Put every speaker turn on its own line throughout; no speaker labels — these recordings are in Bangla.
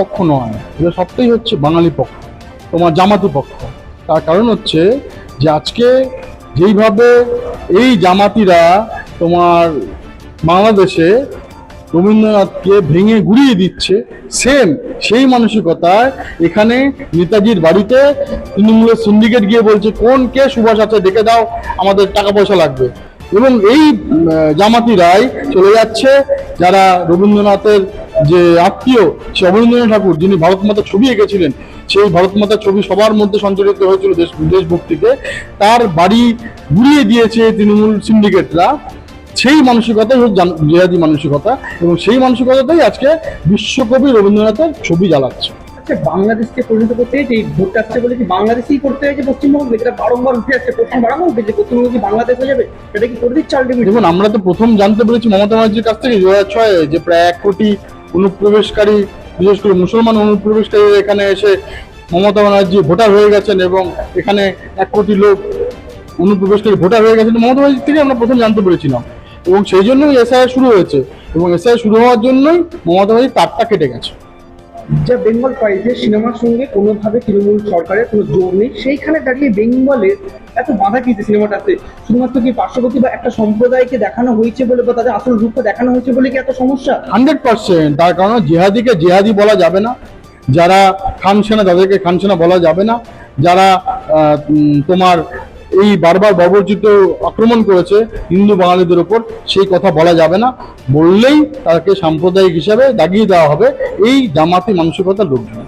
পক্ষ নয় এটা সবটাই হচ্ছে বাঙালি পক্ষ, তোমার জামাতি পক্ষ। তার কারণ হচ্ছে যে আজকে যেইভাবে এই জামাতিরা তোমার বাংলাদেশে রবীন্দ্রনাথকে ভেঙে গুড়িয়ে দিচ্ছে সেম সেই মানসিকতায় এখানে নেতাজির বাড়িতে তৃণমূলের সিন্ডিকেট গিয়ে বলছে, কোন কে সুভাষ আছে ডেকে দাও, আমাদের টাকা পয়সা লাগবে। এবং এই জামাতিরাই চলে যাচ্ছে, যারা রবীন্দ্রনাথের যে আত্মীয় সে অবনীন্দ্রনাথ ঠাকুর যিনি ভারত মাতার ছবি এঁকেছিলেন সেই ভারত মাতার ছবি সবার মধ্যে সঞ্চালিত হয়েছিল দেশ দেশভক্তিতে তার বাড়ি ঘুরিয়ে দিয়েছে তৃণমূল সিন্ডিকেটরা। সেই মানসিকতাই জান- জেহাদি মানসিকতা এবং সেই মানসিকতাতেই আজকে বিশ্বকবি রবীন্দ্রনাথের ছবি জ্বালাচ্ছে।
আচ্ছা বাংলাদেশকে পরিণত করতে হয়েছে এই ভোটটা আসছে বলে কি বাংলাদেশই করতে হয়েছে পশ্চিমবঙ্গ? যেটা বারংবার উঠে আসছে প্রথম বারংবার উঠে যে পশ্চিমবঙ্গ কি বাংলাদেশ হয়ে যাবে? সেটা কি করে দিচ্ছে
দেখুন আমরা তো প্রথম জানতে পেরেছি মমতা ব্যানার্জির কাছ থেকে দু হাজার ছয়ে যে প্রায় এক কোটি অনুপ্রবেশকারী, বিশেষ করে মুসলমান অনুপ্রবেশকারী এখানে এসে মমতা ব্যানার্জি ভোটার হয়ে গেছেন এবং এখানে এক কোটি লোক অনুপ্রবেশকারী ভোটার হয়ে গেছেন। মমতা ব্যানার্জি থেকে আমরা প্রথম জানতে পেরেছিলাম এবং সেই জন্যই এসআই শুরু হয়েছে এবং এসআই শুরু হওয়ার জন্যই মমতা ব্যানার্জি তারটা কেটে গেছে।
যা বেঙ্গল যে সিনেমার সঙ্গে কোনোভাবে তৃণমূল সরকারের কোনো জোর নেই। সেইখানে দাঁড়িয়ে বেঙ্গলের এত বাধা কিনছে সিনেমাটাতে? শুধুমাত্র কি পার্শ্ববর্তী বা একটা সম্প্রদায়কে দেখানো হয়েছে বলে বা তাদের আসল রূপটা দেখানো হয়েছে বলে কি এত সমস্যা?
Hundred percent. তার কারণ জিহাদিকে জিহাদি বলা যাবে না। যারা খান সেনা তাদেরকে খান সেনা বলা যাবে না। যারা তোমার এই বারবার বর্বরচিত আক্রমণ করেছে হিন্দু বাঙালিদের উপর সেই কথা বলা যাবে না। বললেই তাকে সাম্প্রদায়িক হিসাবে দাগিয়ে দেওয়া হবে। এই জামাতি মানসিকতার লোকজন।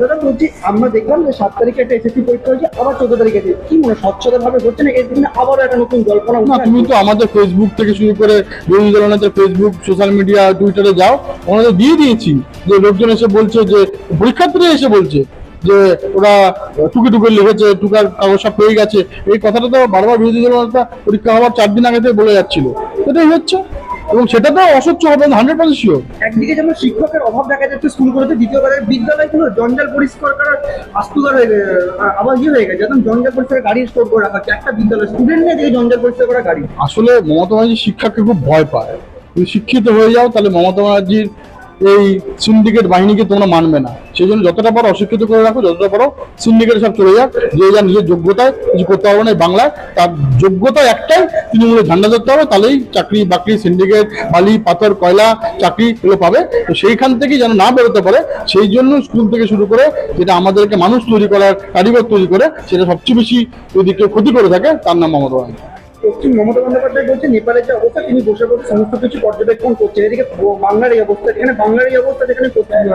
দাদা বলছি আমরা দেখলাম যে সাত তারিখে একটা এসএসসি পরীক্ষা হয়েছে আবার চোদ্দ তারিখে কি মনে স্বচ্ছতা ভাবে হচ্ছে না এর জন্য আবারও একটা নতুন জল্পনা
না তুমি। তো আমাদের ফেসবুক থেকে শুরু করে বিরোধী দলনেতার ফেসবুক সোশ্যাল মিডিয়া টুইটারে যাও ওনাদের দিয়ে দিয়েছি। যে লোকজন এসে বলছে যে পরীক্ষার্থীরা এসে বলছে যে ওরা টুকে টুকে লিখেছে টুকার কাগজ সব পেয়ে গেছে। এই কথাটা তো বারবার বিরোধী দলনেতা পরীক্ষা হওয়ার চার দিন আগে থেকে বলে যাচ্ছিল। সেটাই হচ্ছে। এবং সেটা তো অস্বচ্ছ হবে হান্ড্রেড পার্সেন্ট শিওর
একদিকে যেমন শিক্ষকের অভাব দেখা যাচ্ছে স্কুলগুলোতে দ্বিতীয় কথা বিদ্যালয়গুলো জঞ্জাল পরিষ্কার করার আস্তুকার হয়ে গে- আ- আবার ইয়ে হয়ে গেছে। একদম জঞ্জাল পরিষ্কার গাড়ি স্টোর করে রাখা হচ্ছে একটা বিদ্যালয় স্টুডেন্ট নিয়ে দেখে জঞ্জাল পরিষ্কার করা গাড়ি।
আসলে মমতা ব্যানার্জি শিক্ষাকে খুব ভয় পায়। যদি শিক্ষিত হয়ে যাও তাহলে মমতা ব্যানার্জির এই সিন্ডিকেট বাহিনীকে তোমরা মানবে না। সেই জন্য যতটা পারো অশিক্ষিত করে রাখো, যতটা পারো সিন্ডিকেট সব চলে যাক, যে যার নিজের যোগ্যতায় কিছু করতে পারবে না বাংলায়, তার যোগ্যতা একটাই তৃণমূলের ঝান্ডা ধরতে হবে, তাহলেই চাকরি বাকরি সিন্ডিকেট বালি, পাথর, কয়লা চাকরি এগুলো পাবে। তো সেইখান থেকে যেন না বেরোতে পারে, সেই জন্য স্কুল থেকে শুরু করে যেটা আমাদেরকে মানুষ তৈরি করার কারিগর তৈরি করে, সেটা সবচেয়ে বেশি যদি কেউ ক্ষতি করে থাকে, তার নাম মমতা ব্যানার্জি।
পশ্চিম মমতা বন্দ্যোপাধ্যায় বলছে নেপালের যে অবস্থা তিনি বসে বসে সমস্ত কিছু পর্যবেক্ষণ করছেন। এদিকে বাংলার এই অবস্থা এখানে বাংলার এই অবস্থা যেখানে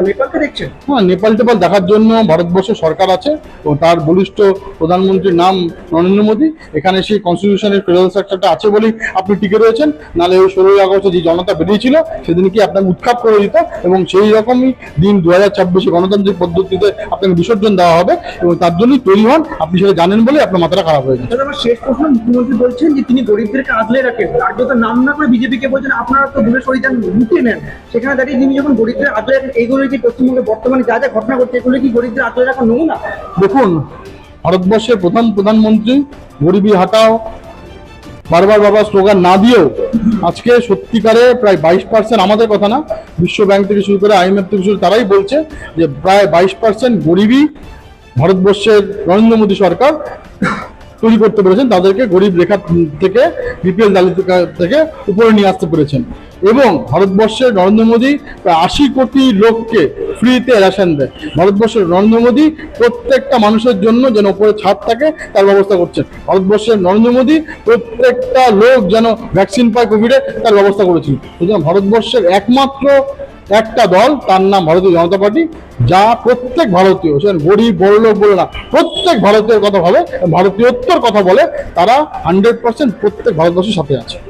নেপালকে দেখছেন?
হ্যাঁ নেপাল টেপাল দেখার জন্য ভারতবর্ষের সরকার আছে এবং তার বলিষ্ঠ প্রধানমন্ত্রীর নাম নরেন্দ্র মোদী। এখানে সেই কনস্টিটিউশনের ফেডারেল স্ট্রাকচারটা আছে বলেই আপনি টিকে রয়েছেন। নাহলে ওই ষোলোই আগস্টে যে জনতা বেরিয়েছিল সেদিন কি আপনাকে উৎখাপ করে দিত? এবং সেই রকমই দিন দু হাজার ছাব্বিশে গণতান্ত্রিক পদ্ধতিতে আপনাকে বিসর্জন দেওয়া হবে এবং তার জন্যই তৈরি হন। আপনি সেটা জানেন বলে আপনার মাথাটা খারাপ হয়ে
আমার শেষ প্রশ্ন মুখ্যমন্ত্রী বলছেন যে তিনি গরিবদেরকে আগলে রাখেন কার্যত নাম না করে বিজেপিকে বলছেন, আপনারা তো দূরে সরে যান লুটিয়ে নেন। সেখানে দাঁড়িয়ে তিনি যখন গরিবদের আগলে রাখেন এইগুলো কি পশ্চিমবঙ্গে বর্তমানে যা যা ঘটনা ঘটছে, এগুলো কি গরিবদের আগলে রাখা নমুনা?
দেখুন, ভারতবর্ষের প্রধান প্রধানমন্ত্রী, গরিবী হাটাও, বারবার বারবার স্লোগান না দিয়েও আজকে সত্যিকারে প্রায় বাইশ পার্সেন্ট আমাদের কথা না, বিশ্ব ব্যাংক থেকে শুরু করে আইএমএফ থেকে শুরু, তারাই বলছে যে প্রায় বাইশ পার্সেন্ট গরিবই ভারতবর্ষের নরেন্দ্র মোদী সরকার তৈরি করতে পেরেছেন, তাদেরকে গরিব রেখা থেকে বিপিএল তালিকা থেকে উপরে নিয়ে আসতে পেরেছেন। এবং ভারতবর্ষের নরেন্দ্র মোদী প্রায় আশি কোটি লোককে ফ্রিতে রেশন দেয়। ভারতবর্ষের নরেন্দ্র মোদী প্রত্যেকটা মানুষের জন্য যেন উপরে ছাদ থাকে, তার ব্যবস্থা করছেন। ভারতবর্ষের নরেন্দ্র মোদী প্রত্যেকটা লোক যেন ভ্যাকসিন পায় কোভিডে তার ব্যবস্থা করেছিল সুতরাং ভারতবর্ষের একমাত্র একটা দল, তার নাম ভারতীয় জনতা পার্টি, যা প্রত্যেক ভারতীয় সে গরিব, বড় লোক বলে না, প্রত্যেক ভারতীয় কথা ভাবে, ভারতীয়ত্বর কথা বলে, তারা হান্ড্রেড পার্সেন্ট প্রত্যেক ভারতবর্ষের সাথে আছে।